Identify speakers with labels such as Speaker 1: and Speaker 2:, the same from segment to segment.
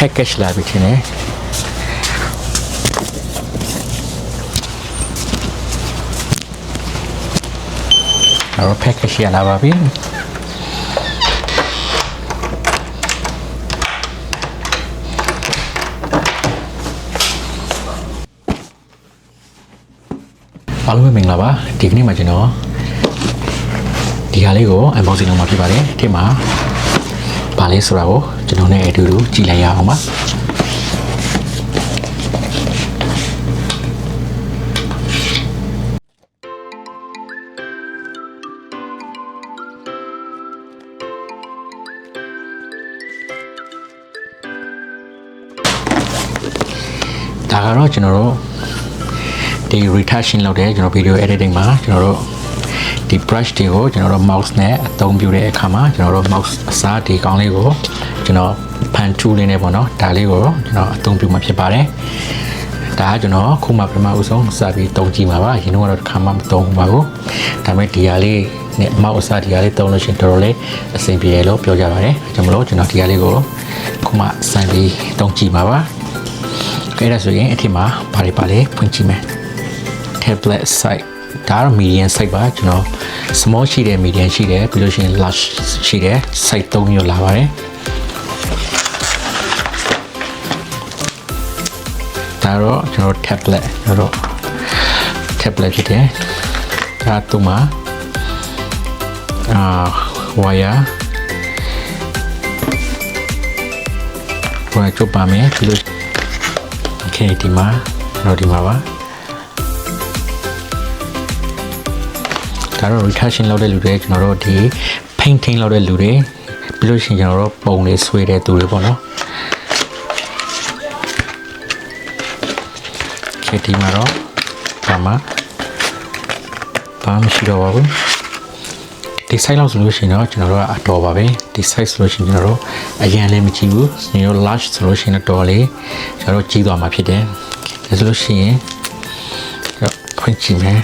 Speaker 1: package လာပြီထင်တယ်အဲ့တော့ package ရလာပါပြီအားလုံးပဲမင်္ဂလာပါဒီကနေ့မှာကျွန်တော်ဒီဟာလေးကို unboxing လုပ်မှာဖြစ်ပါတယ်ဒီမှာ ဘာလဲဆိုတာကိုကျွန်တော်နဲ့အတူတူကြည့်လိုက်ရအောင်ပါဒါကတော့ကျွန်တော်တို့ဒီ retouching လုပ်တဲ့ကျွန်တော် video editing မှာကျွန်တော်တို့ ဒီ brush တွေကိုကျွန်တော်တို့ mouse နဲ့အသုံးပြုတဲ့အခါမှာကျွန်တော်တို့ mouse အစားဒီကောင်းလေးကိုကျွန်တော် pen tool လေးနဲ့ပေါ့နော်ဒါလေးကိုကျွန်တော်အသုံးပြုမှာဖြစ်ပါတယ်ဒါကကျွန်တော်ခုမှပထမဦးဆုံးစပြီးတုံးကြည့်မှာပါရင်တော့တစ်ခါမှမတုံးဘူးပါဘူးဒါပေမဲ့ဒီဟာလေးနဲ့ mouse အစားဒီဟာလေးတုံးလို့ရှိရင်တော်တော်လေးအဆင်ပြေတယ်လို့ပြောကြပါတယ်ဒါကြောင့်မလို့ကျွန်တော်ဒီဟာလေးကိုခုမှစပြီးတုံးကြည့်မှာပါကဲဒါဆိုရင်အထက်မှာဘာတွေပါလဲဖွင့်ကြည့်မယ် tablet size ဒါကတော့ medium size ပါကျွန်တော် small ရှိတယ် medium ရှိတယ်ပြီးလို့ရှိရင် large ရှိတယ် size 3မျိုးလာပါတယ်ဒါတော့ကျွန်တော် tablet ကျွန်တော် tablet ဖြစ်တယ်ဒါတူမှာအာ wire ဝါချုပ်ပါမယ်ပြီးလို့ okay ဒီမှာကျွန်တော်ဒီမှာပါ ဒါတော့ retouching လုပ်တဲ့လူတွေကျွန်တော်တို့ဒီ painting လုပ်တဲ့လူတွေပြီးလို့ရှိရင်ကျွန်တော်တို့ပုံလေးဆွဲတဲ့သူတွေပေါ့နော်ခေဒီမှာတော့ဘာမှဘာမှရှိတော့ပါဘူးဒီ size လောက်ဆိုလို့ရှိရင်တော့ကျွန်တော်တို့ကအတော်ပါပဲဒီ size ဆိုလို့ရှိရင်ကျွန်တော်တို့အရင်လည်းမကြည့်ဘူးကျွန်တော်တို့ large ဆိုလို့ရှိရင်တော့တော်လေးကျွန်တော်တို့ကြီးသွားမှာဖြစ်တယ်ဒါဆိုလို့ရှိရင်တော့ဖွင့်ကြည့်မယ်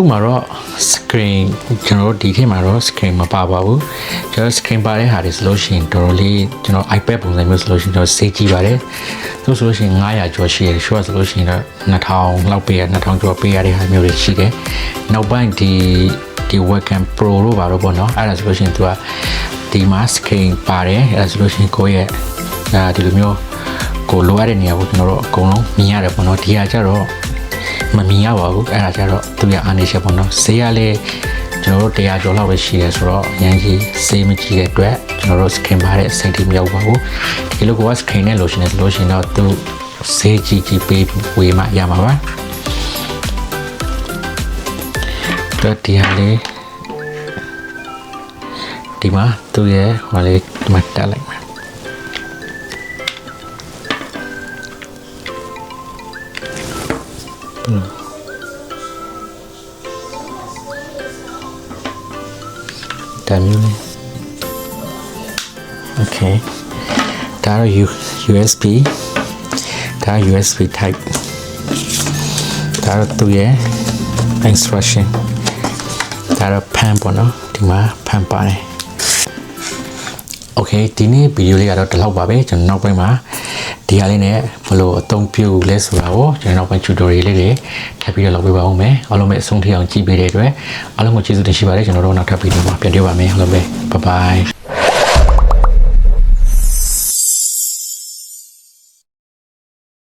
Speaker 1: သူ့မှာတော့ screen ကျွန်တော်တို့ဒီထဲမှာတော့ screen မပါပါဘူးကျွန်တော် screen ပါတဲ့ဟာတွေဆိုလို့ရှိရင်တော်တော်လေးကျွန်တော် iPad ပုံစံမျိုးဆိုလို့ရှိရင်ကျွန်တော်စေးကြည့်ပါတယ်သူဆိုလို့ရှိရင်900ကျော်ရှိရတယ် short ဆိုလို့ရှိရင်တော့2000လောက်ပေးရ2000ကျော်ပေးရတဲ့ဟာမျိုးတွေရှိတယ်နောက်ပိုင်းဒီဒီ webcam pro လို့ပါတော့ပေါ့နော်အဲ့ဒါဆိုလို့ရှိရင်သူကဒီမှာ screen ပါတယ်အဲ့ဒါဆိုလို့ရှိရင်ကိုယ့်ရဲ့ဒါဒီလိုမျိုးကိုလိုရတဲ့နေရာကိုကျွန်တော်တို့အကုန်လုံးမြင်ရတယ်ပေါ့နော်ဒီဟာကျတော့ မမြင်ရပါဘူးအဲ့ဒါကြတော့သူရအားနေချက်ပေါ့နော်ဈေးကလည်းကျွန်တော်တို့တရားကျော်လောက်ပဲရှိတယ်ဆိုတော့ရန်ကြီးဈေးမကြီးတဲ့အတွက်ကျွန်တော်တို့ skin ပါတဲ့စိတ်တွေမရောက်ပါဘူးဒီလိုက skin နဲ့ lotion နဲ့ lotion တော့သူဈေးကြီးကြီးပေးဝေးမှရမှာပါတော့ဒီဟာလေးဒီမှာသူရဲ့ဟိုလေးဒီမှာတက်လိုက်မှာ ဒါမျိုးလေး Okay ဒါတော့ U- USB ဒါ USB type ဒါတော့သူရဲ့ instruction ဒါတော့ pen ပေါ့နော်ဒီမှာ pen ပါတယ် Okay ဒီနေ့ဗီဒီယိုလေးကတော့ဒီလောက်ပါပဲကျွန်တော်နောက်ပိုင်းမှာ ဒီဟာလေးနဲ့ဘယ်လိုအသုံးပြုလဲဆိုတာကိုကျွန်တော်နောက်ပိုင်း tutorial လေးတွေထပ်ပြီးတော့လုပ်ပေးပါဦးမယ်အားလုံးပဲအဆုံးထိအောင်ကြည့်ပေးတဲ့အတွက်အားလုံးကိုကျေးဇူးတင်ရှိပါတယ်ကျွန်တော်တို့နောက်ထပ်ဗီဒီယိုမှာပြန်တွေ့ပါမယ်အားလုံးပဲ bye bye